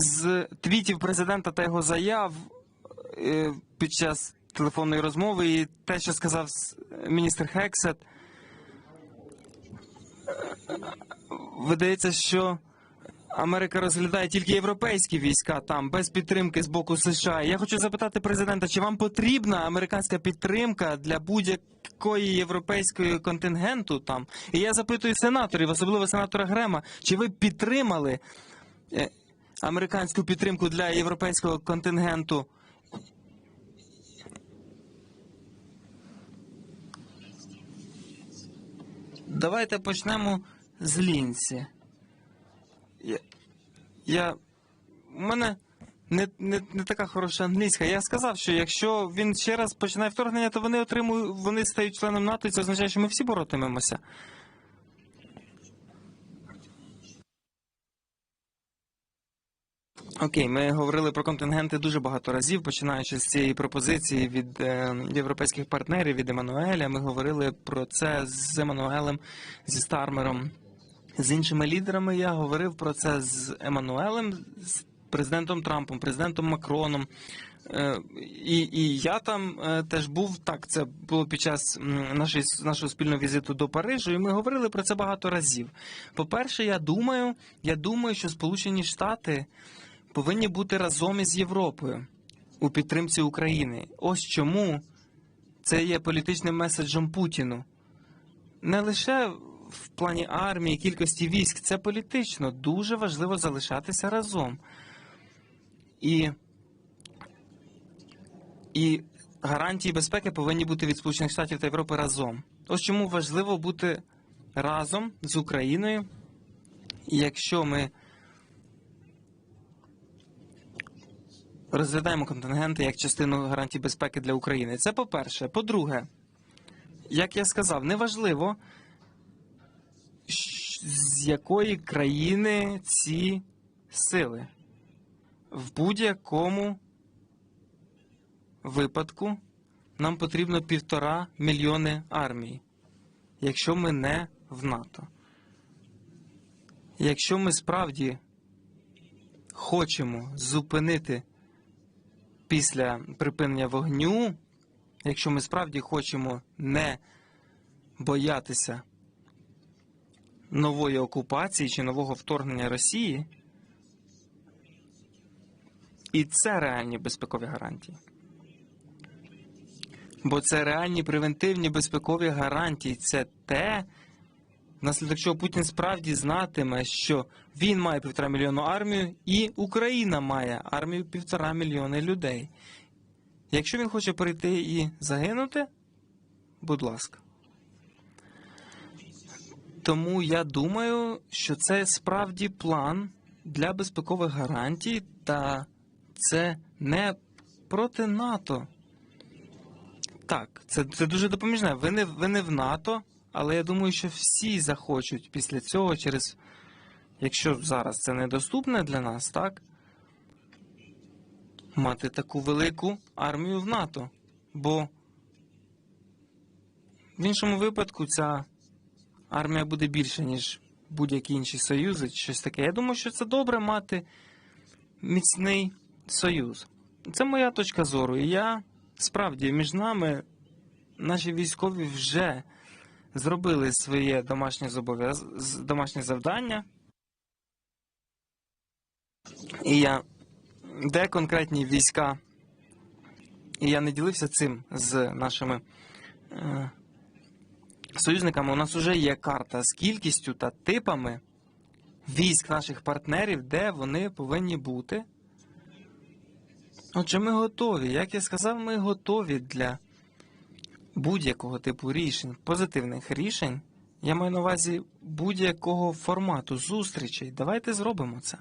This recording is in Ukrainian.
з твітів президента та його заяв е, під час телефонної розмови і те, що сказав міністр Хексет, видається, що Америка розглядає тільки європейські війська там без підтримки з боку США. Я хочу запитати президента, чи вам потрібна американська підтримка для будь-якої європейської контингенту там? І я запитую сенаторів, особливо сенатора Грема, чи ви підтримали е, американську підтримку для європейського контингенту? Давайте почнемо з Лінсі. Я, я у мене не, не, не така хороша англійська. Я сказав, що якщо він ще раз починає вторгнення, то вони отримують, вони стають членом НАТО, і це означає, що ми всі боротимемося. Окей, ми говорили про контингенти дуже багато разів, починаючи з цієї пропозиції від е, європейських партнерів, від Еммануеля. Ми говорили про це з Еммануелем, зі Стармером, з іншими лідерами. Я говорив про це з Еммануелем, з президентом Трампом, президентом Макроном. Е, І, і я там е, теж був так. Це було під час нашої, нашого спільного візиту до Парижу, і ми говорили про це багато разів. По-перше, я думаю, я думаю, що Сполучені Штати повинні бути разом із Європою у підтримці України. Ось чому це є політичним меседжем Путіну. Не лише в плані армії, кількості військ, це політично. Дуже важливо залишатися разом. І, і гарантії безпеки повинні бути від Сполучених Штатів та Європи разом. Ось чому важливо бути разом з Україною. Якщо ми розглядаємо контингенти як частину гарантій безпеки для України. Це по-перше. По-друге, як я сказав, неважливо, з якої країни ці сили. В будь-якому випадку нам потрібно півтора мільйони армій, якщо ми не в НАТО. Якщо ми справді хочемо зупинити після припинення вогню, якщо ми справді хочемо не боятися нової окупації чи нового вторгнення Росії, і це реальні безпекові гарантії. Бо це реальні превентивні безпекові гарантії. Це те, внаслідок чого Путін справді знатиме, що він має півтора мільйону армію, і Україна має армію півтора мільйони людей. Якщо він хоче прийти і загинути, будь ласка. Тому я думаю, що це справді план для безпекових гарантій, та це не проти НАТО. Так, це, це дуже допоміжне. Ви не, ви не в НАТО, але я думаю, що всі захочуть після цього, через якщо зараз це недоступне для нас, так? Мати таку велику армію в НАТО. Бо в іншому випадку ця армія буде більше, ніж будь-які інші союзи, щось таке. Я думаю, що це добре мати міцний союз. Це моя точка зору. І я справді між нами наші військові вже зробили своє домашнє зобов'яз... домашнє завдання. І я де конкретні війська, і я не ділився цим з нашими е, союзниками. У нас вже є карта з кількістю та типами військ наших партнерів, де вони повинні бути. Отже, ми готові. Як я сказав, ми готові для будь-якого типу рішень, позитивних рішень. Я маю на увазі будь-якого формату зустрічей. Давайте зробимо це.